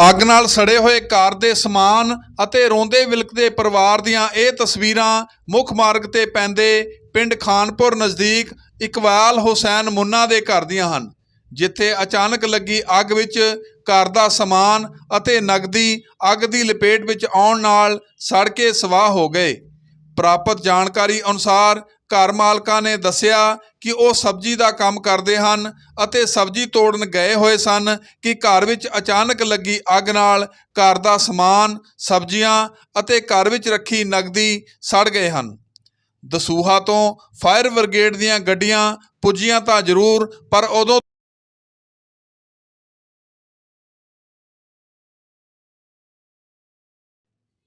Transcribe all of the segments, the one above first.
ਅੱਗ ਨਾਲ ਸੜੇ ਹੋਏ ਕਾਰ ਦੇ ਸਮਾਨ ਅਤੇ ਰੋਂਦੇ ਵਿਲਕਦੇ ਪਰਿਵਾਰ ਦੀਆਂ ਇਹ ਤਸਵੀਰਾਂ ਮੁੱਖ ਮਾਰਗ ਤੇ ਪੈਂਦੇ ਪਿੰਡ ਖਾਨਪੁਰ ਨਜ਼ਦੀਕ ਇਕਬਾਲ ਹੁਸੈਨ ਮੁੰਨਾ ਦੇ ਘਰ ਦੀਆਂ ਹਨ, ਜਿੱਥੇ ਅਚਾਨਕ ਲੱਗੀ ਅੱਗ ਵਿੱਚ ਘਰ ਦਾ ਸਮਾਨ ਅਤੇ ਨਗਦੀ ਅੱਗ ਦੀ ਲਪੇਟ ਵਿੱਚ ਆਉਣ ਨਾਲ ਸੜ ਕੇ ਸਵਾਹ ਹੋ ਗਏ। ਪ੍ਰਾਪਤ ਜਾਣਕਾਰੀ ਅਨੁਸਾਰ ਘਰ ਮਾਲਕਾਂ ਨੇ ਦੱਸਿਆ ਕਿ ਉਹ ਸਬਜ਼ੀ ਦਾ ਕੰਮ ਕਰਦੇ ਹਨ ਅਤੇ ਸਬਜ਼ੀ ਤੋੜਨ ਗਏ ਹੋਏ ਸਨ ਕਿ ਘਰ ਵਿੱਚ ਅਚਾਨਕ ਲੱਗੀ ਅੱਗ ਨਾਲ ਘਰ ਦਾ ਸਮਾਨ, ਸਬਜ਼ੀਆਂ ਅਤੇ ਘਰ ਵਿੱਚ ਰੱਖੀ ਨਗਦੀ ਸੜ ਗਏ ਹਨ। ਦਸੂਹਾ ਤੋਂ ਫਾਇਰ ਬ੍ਰਿਗੇਡ ਦੀਆਂ ਗੱਡੀਆਂ ਪੁੱਜੀਆਂ ਤਾਂ ਜ਼ਰੂਰ, ਪਰ ਉਦੋਂ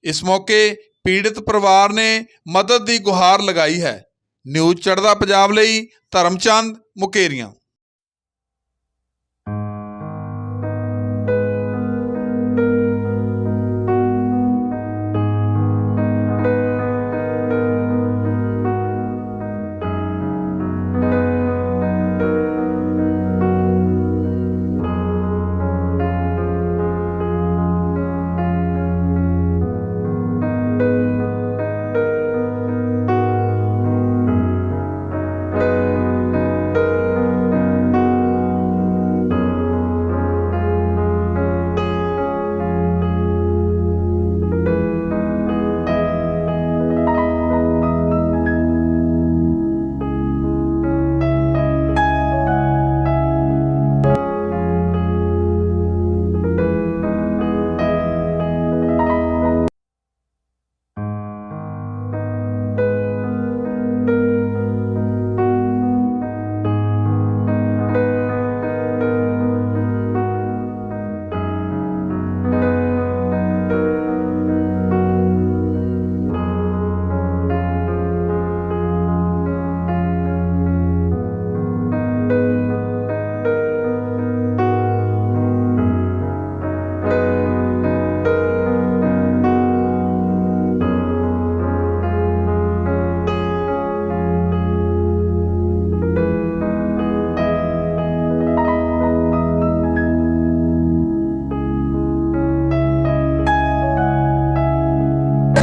ਇਸ ਮੌਕੇ ਪੀੜਤ ਪਰਿਵਾਰ ਨੇ ਮਦਦ ਦੀ ਗੁਹਾਰ ਲਗਾਈ ਹੈ। ਨਿਊਜ਼ ਚੜ੍ਹਦਾ ਪੰਜਾਬ ਲਈ ਧਰਮਚੰਦ ਮੁਕੇਰੀਆਂ।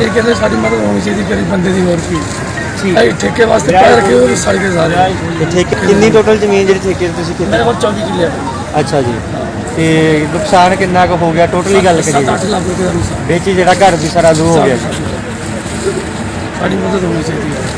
ਇਹ ਕਹਿੰਦੇ ਸਾਡੀ ਮਦਦ ਹੋਣੀ ਚਾਹੀਦੀ ਗਰੀਬ ਬੰਦੇ ਦੀ ਹੋਰ ਕੀ। ਠੀਕ। ਅਸੀਂ ਠੇਕੇ ਵਾਸਤੇ ਪੈਸੇ ਰੱਖੇ ਉਹ ਸੜ ਗਏ ਸਾਰੇ ਤੇ ਠੇਕੇ ਕਿੰਨੀ ਟੋਟਲ ਜ਼ਮੀਨ ਜਿਹੜੀ ਠੇਕੇ ਤੇ ਤੁਸੀਂ ਕੀਤੀ? ਮੇਰੇ ਕੋਲ 24 ਕਿੱਲੇ ਆ। ਅੱਛਾ ਜੀ। ਤੇ ਨੁਕਸਾਨ ਕਿੰਨਾ ਕੁ ਹੋ ਗਿਆ? ਟੋਟਲੀ ਗੱਲ ਕਰੀਏ। 7-8 ਜੀ। ਲੱਖ ਰੁਪਏ ਦਾ ਨੁਕਸਾਨ। ਵਿੱਚ ਹੀ ਜਿਹੜਾ ਘਰ ਵੀ ਸਾਰਾ ਲੂ ਹੋ ਗਿਆ ਜੀ। ਸਾਡੀ ਮਦਦ ਹੋਣੀ ਚਾਹੀਦੀ ਹੈ।